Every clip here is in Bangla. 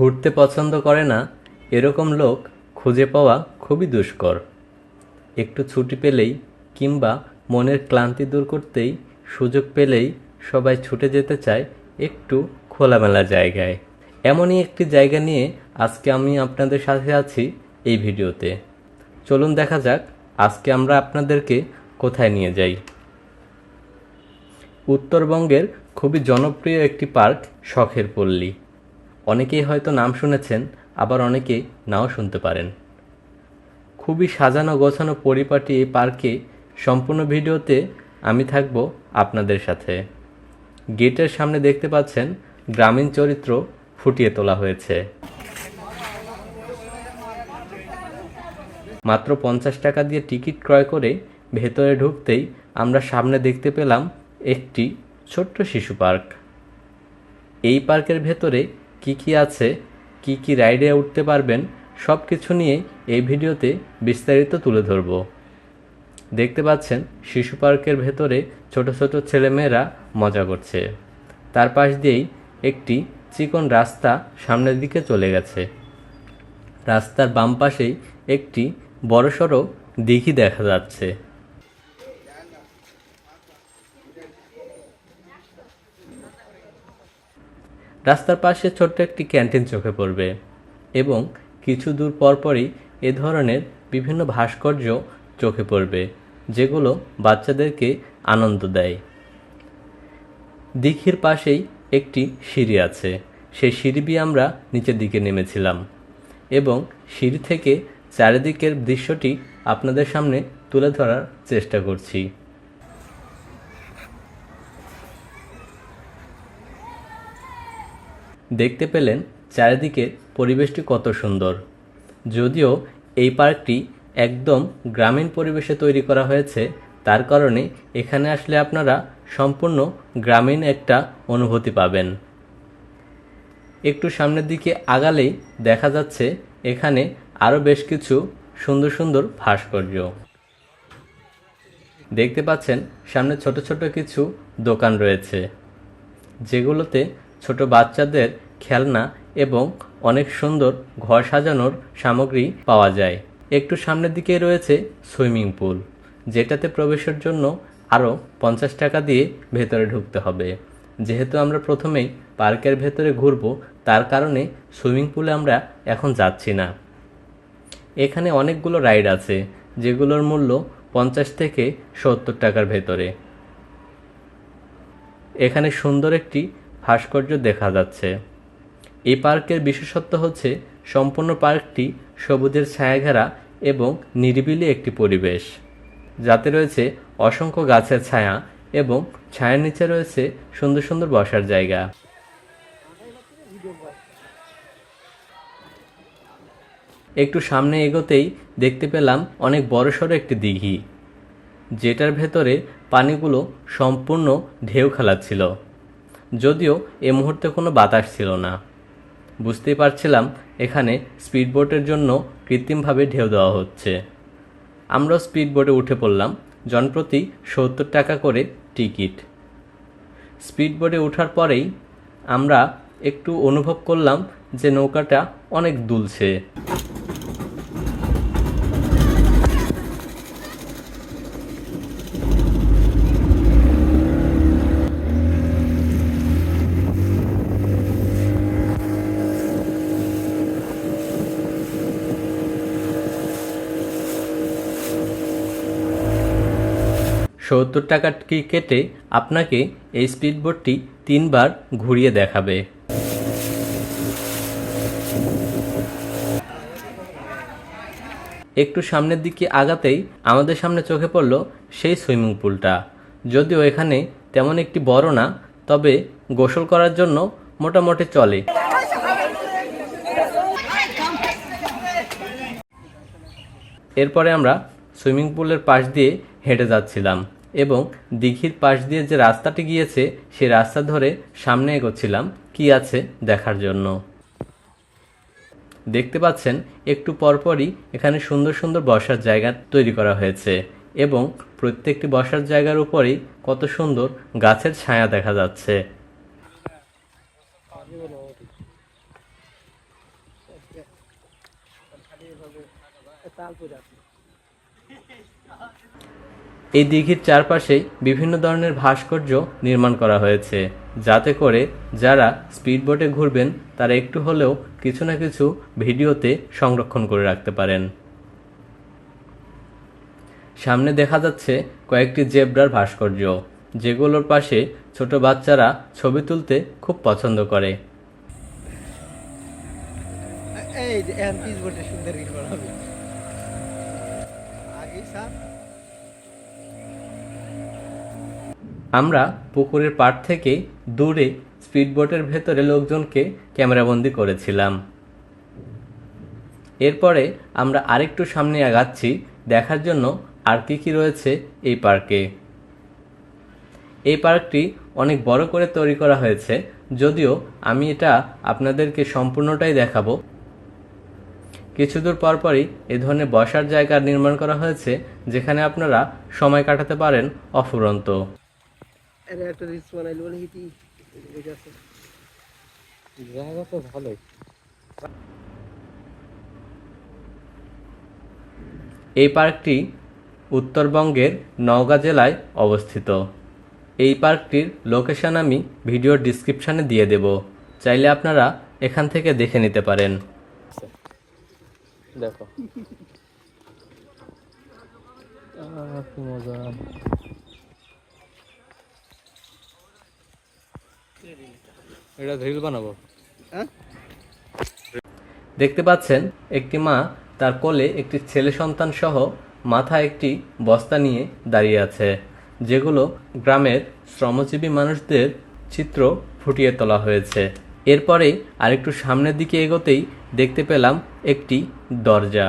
ঘুরতে পছন্দ করে না, এরকম লোক খুঁজে পাওয়া খুবই দুষ্কর। একটু ছুটি পেলেই কিংবা মনের ক্লান্তি দূর করতেই সুযোগ পেলেই সবাই ছুটে যেতে চায় একটু খোলামেলা জায়গায়। এমনই একটি জায়গা নিয়ে আজকে আমি আপনাদের সাথে আছি এই ভিডিওতে। চলুন দেখা যাক আজকে আমরা আপনাদেরকে কোথায় নিয়ে যাই। উত্তরবঙ্গের খুবই জনপ্রিয় একটি পার্ক শখের পল্লী। অনেকেই হয়তো নাম শুনেছেন, আবার অনেকে নাও শুনতে পারেন। খুবই সাজানো গোছানো পরিপাটি এই পার্কে সম্পূর্ণ ভিডিওতে আমি থাকব আপনাদের সাথে। গেটের সামনে দেখতে পাচ্ছেন, গ্রামীণ চরিত্র ফুটিয়ে তোলা হয়েছে। মাত্র পঞ্চাশ টাকা দিয়ে টিকিট ক্রয় করে ভেতরে ঢুকতেই আমরা সামনে দেখতে পেলাম একটি ছোট্ট শিশু পার্ক। এই পার্কের ভেতরে কি কি আছে, কি কি রাইডে উঠতে পারবেন সব কিছু নিয়ে এই ভিডিওতে বিস্তারিত তুলে ধরব। দেখতে পাচ্ছেন, শিশু পার্কের ভেতরে ছোট ছোট ছেলেমেয়েরা মজা করছে। তার পাশ দিয়েই একটি চিকন রাস্তা সামনের দিকে চলে গেছে। রাস্তার বাম পাশেই একটি বড়সড় দিঘি দেখা যাচ্ছে। রাস্তার পাশে ছোট্ট একটি ক্যান্টিন চোখে পড়বে এবং কিছু দূর পরপরই এ ধরনের বিভিন্ন ভাস্কর্য চোখে পড়বে, যেগুলো বাচ্চাদেরকে আনন্দ দেয়। দিঘির পাশেই একটি সিঁড়ি আছে। সেই সিঁড়ি দিয়ে আমরা নিচের দিকে নেমেছিলাম এবং সিঁড়ি থেকে চারিদিকের দৃশ্যটি আপনাদের সামনে তুলে ধরার চেষ্টা করছি। দেখতে পেলেন চারিদিকে পরিবেশটি কত সুন্দর। যদিও এই পার্কটি একদম গ্রামীণ পরিবেশে তৈরি করা হয়েছে, তার কারণে এখানে আসলে আপনারা সম্পূর্ণ গ্রামীণ একটা অনুভূতি পাবেন। একটু সামনের দিকে আগালেই দেখা যাচ্ছে এখানে আরও বেশ কিছু সুন্দর সুন্দর ভাস্কর্য। দেখতে পাচ্ছেন সামনে ছোট ছোট কিছু দোকান রয়েছে, যেগুলোতে ছোট বাচ্চাদের খেলনা এবং অনেক সুন্দর ঘর সাজানোর সামগ্রী পাওয়া যায়। একটু সামনের দিকে রয়েছে সুইমিং পুল, যেটাতে প্রবেশের জন্য আরও পঞ্চাশ টাকা দিয়ে ভেতরে ঢুকতে হবে। যেহেতু আমরা প্রথমেই পার্কের ভেতরে ঘুরব, তার কারণে সুইমিং পুলে আমরা এখন যাচ্ছি না। এখানে অনেকগুলো রাইড আছে, যেগুলোর মূল্য পঞ্চাশ থেকে সত্তর টাকার ভেতরে। এখানে সুন্দর একটি ভাস্কর্য দেখা যাচ্ছে। এই পার্কের বিশেষত্ব হচ্ছে সম্পূর্ণ পার্কটি সবুজের ছায়াঘেরা এবং নিরিবিলি একটি পরিবেশ। যাতে রয়েছে অসংখ্য গাছের ছায়া এবং ছায়ার নিচে রয়েছে সুন্দর সুন্দর বসার জায়গা। একটু সামনে এগোতেই দেখতে পেলাম অনেক বড়সড় একটি দিঘি। যেটার ভেতরে পানিগুলো সম্পূর্ণ ঢেউ খেলাচ্ছিল। যদিও এ মুহূর্তে কোনো বাতাস ছিল না। বুঝতেই পারছিলাম এখানে স্পিডবোটের জন্য কৃত্রিমভাবে ঢেউ দেওয়া হচ্ছে। আমরাও স্পিডবোটে উঠে পড়লাম, জনপ্রতি সত্তর টাকা করে টিকিট। স্পিডবোটে ওঠার পরেই আমরা একটু অনুভব করলাম যে নৌকাটা অনেক দুলছে। সত্তর টাকা কেটে আপনাকে এই স্পিডবোটটি তিনবার ঘুরিয়ে দেখাবে। একটু সামনের দিকে আগাতেই আমাদের সামনে চোখে পড়ল সেই সুইমিং পুলটা। যদিও এখানে তেমন একটি বড় না, তবে গোসল করার জন্য মোটামুটি চলে। এরপরে আমরা সুইমিং পুলের পাশ দিয়ে হেঁটে যাচ্ছিলাম। এবং দিঘির পাশ দিয়ে যে রাস্তাটি গিয়েছে, সেই রাস্তা ধরে সামনে এগোচ্ছিলাম। কি আছে দেখার জন্য? দেখতে পাচ্ছেন, একটু পরপরই এখানে সুন্দর সুন্দর বসার জায়গা তৈরি করা হয়েছে এবং প্রত্যেকটি বসার জায়গার উপরেই কত সুন্দর গাছের ছায়া দেখা যাচ্ছে। এই দিঘির চারপাশে বিভিন্ন ধরনের ভাস্কর্য নির্মাণ করা হয়েছে, যাতে করে যারা স্পিডবোটে ঘুরবেন, তারা একটু হলেও কিছু না কিছু ভিডিওতে সংরক্ষণ করে রাখতে পারেন। সামনে দেখা যাচ্ছে কয়েকটি জেব্রার ভাস্কর্য, যেগুলোর পাশে ছোট বাচ্চারা ছবি তুলতে খুব পছন্দ করে। এই সুন্দর আমরা পুকুরের পাড় থেকে দূরে স্পিডবোটের ভেতরে লোকজনকে ক্যামেরাবন্দি করেছিলাম। এরপরে আমরা আরেকটু সামনে আগাচ্ছি, দেখার জন্য আর কী কী রয়েছে এই পার্কে। এই পার্কটি অনেক বড় করে তৈরি করা হয়েছে, যদিও আমি এটা আপনাদেরকে সম্পূর্ণটাই দেখাবো। কিছু দূর পরপরই এ ধরনের বসার জায়গা নির্মাণ করা হয়েছে, যেখানে আপনারা সময় কাটাতে পারেন অফুরন্ত। একটা রিলস বানাইলো বলে হিটি এটা আছে। জায়গা তো ভালোই। এই পার্কটি উত্তরবঙ্গের নওগাঁ জেলায় অবস্থিত। এই পার্কটির লোকেশন আমি ভিডিওর ডিসক্রিপশানে দিয়ে দেব। চাইলে আপনারা এখান থেকে দেখে নিতে পারেন। দেখো। কি মজা। এটা রিল বানাবো। হ্যাঁ? দেখতে পাচ্ছেন একটি মা তার কোলে একটি ছেলে সন্তান সহ মাথায় একটি বস্তা নিয়ে দাঁড়িয়ে আছে যেগুলো গ্রামের শ্রমজীবী মানুষদের চিত্র ফুটিয়ে তোলা হয়েছে। এরপরে আরেকটু সামনের দিকে এগোতেই দেখতে পেলাম একটি দরজা।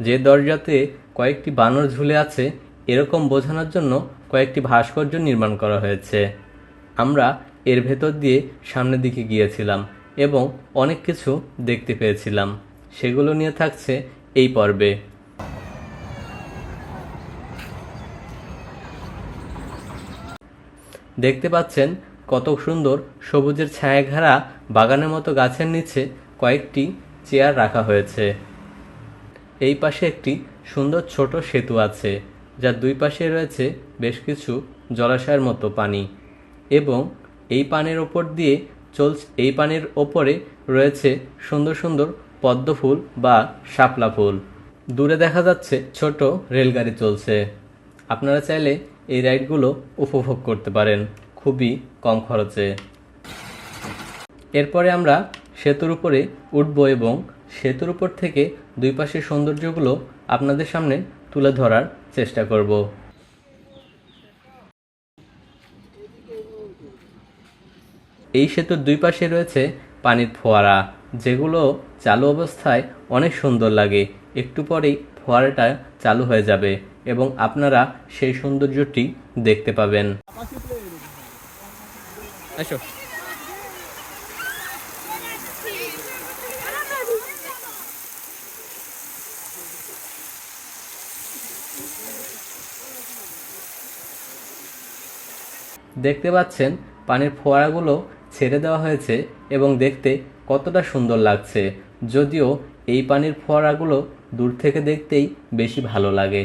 যে দরজাতে কয়েকটি বানর ঝুলে আছে এরকম বোঝানোর জন্য কয়েকটি ভাস্কর্য নির্মাণ করা হয়েছে। আমরা এর ভেতর দিয়ে সামনের দিকে গিয়েছিলাম এবং অনেক কিছু দেখতে পেয়েছিলাম। সেগুলো নিয়ে থাকছে এই পর্বে। দেখতে পাচ্ছেন কত সুন্দর সবুজের ছায়া ঘেরা বাগানের মতো গাছের নিচে কয়েকটি চেয়ার রাখা হয়েছে। এই পাশে একটি সুন্দর ছোট সেতু আছে, যার দুই পাশে রয়েছে বেশ কিছু জলাশয়ের মতো পানি এবং এই পানের ওপর দিয়ে চলছে, এই পানির ওপরে রয়েছে সুন্দর সুন্দর পদ্ম ফুল বা শাপলা ফুল। দূরে দেখা যাচ্ছে ছোট রেলগাড়ি চলছে। আপনারা চাইলে এই রাইডগুলো উপভোগ করতে পারেন, খুবই কম খরচে। এরপরে আমরা সেতুর উপরে উঠব এবং সেতুর উপর থেকে দুই পাশের সৌন্দর্যগুলো আপনাদের সামনে তুলে ধরার চেষ্টা করব। এই সেতুর দুই পাশে রয়েছে পানির ফোয়ারা, যেগুলো চালু অবস্থায় অনেক সুন্দর লাগে। একটু পরেই ফোয়ারাটা চালু হয়ে যাবে এবং আপনারা সেই সৌন্দর্যটি দেখতে পাবেন। দেখতে পাচ্ছেন পানির ফোয়ারাগুলো ছেড়ে দেওয়া হয়েছে এবং দেখতে কতটা সুন্দর লাগছে। যদিও এই পানির ফোয়ারাগুলো দূর থেকে দেখতেই বেশি ভালো লাগে।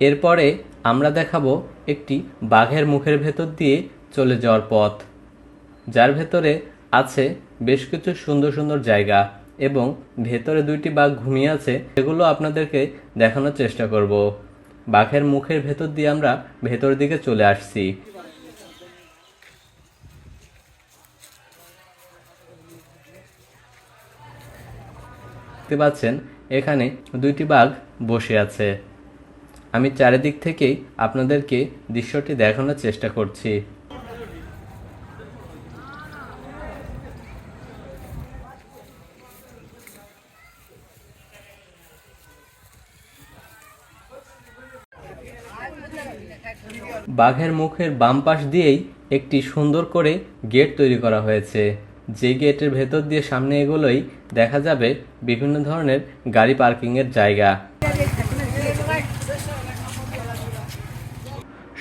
এরপরে আমরা দেখাবো একটি বাঘের মুখের ভেতর দিয়ে চলে যাওয়ার পথ। যার ভেতরে আছে বেশ কিছু সুন্দর সুন্দর জায়গা এবং ভেতরে দুইটি বাঘ ঘুমিয়ে আছে। সেগুলো আপনাদেরকে দেখানোর চেষ্টা করব। বাঘের মুখের ভেতর দিয়ে আমরা ভেতর দিকে চলে আসছি। দেখতে পাচ্ছেন, এখানে দুইটি বাঘ বসে আছে। আমি চারিদিক থেকেই আপনাদেরকে দৃশ্যটি দেখানোর চেষ্টা করছি। বাঘের মুখের বাম পাশ দিয়েই একটি সুন্দর করে গেট তৈরি করা হয়েছে। যে গেটের ভেতর দিয়ে সামনে এগুলোই দেখা যাবে বিভিন্ন ধরনের গাড়ি পার্কিং এর জায়গা।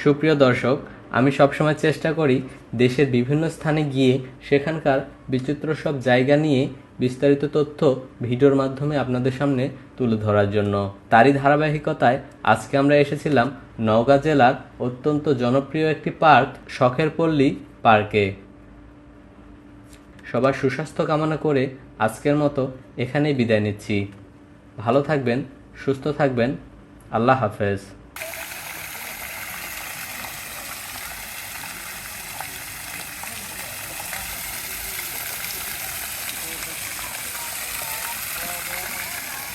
সুপ্রিয় দর্শক আমি সবসময় চেষ্টা করি দেশের বিভিন্ন স্থানে গিয়ে সেখানকার বিচিত্র সব জায়গা নিয়ে বিস্তারিত তথ্য ভিডিওর মাধ্যমে আপনাদের সামনে তুলে ধরার জন্য। তারই ধারাবাহিকতায় আজকে আমরা এসেছিলাম নওগাঁ জেলার অত্যন্ত জনপ্রিয় একটি পার্ক, শখের পল্লী পার্কে। সবার সুস্বাস্থ্য কামনা করে আজকের মতো এখানেই বিদায় নিচ্ছি। ভালো থাকবেন, সুস্থ থাকবেন। আল্লাহ হাফেজ।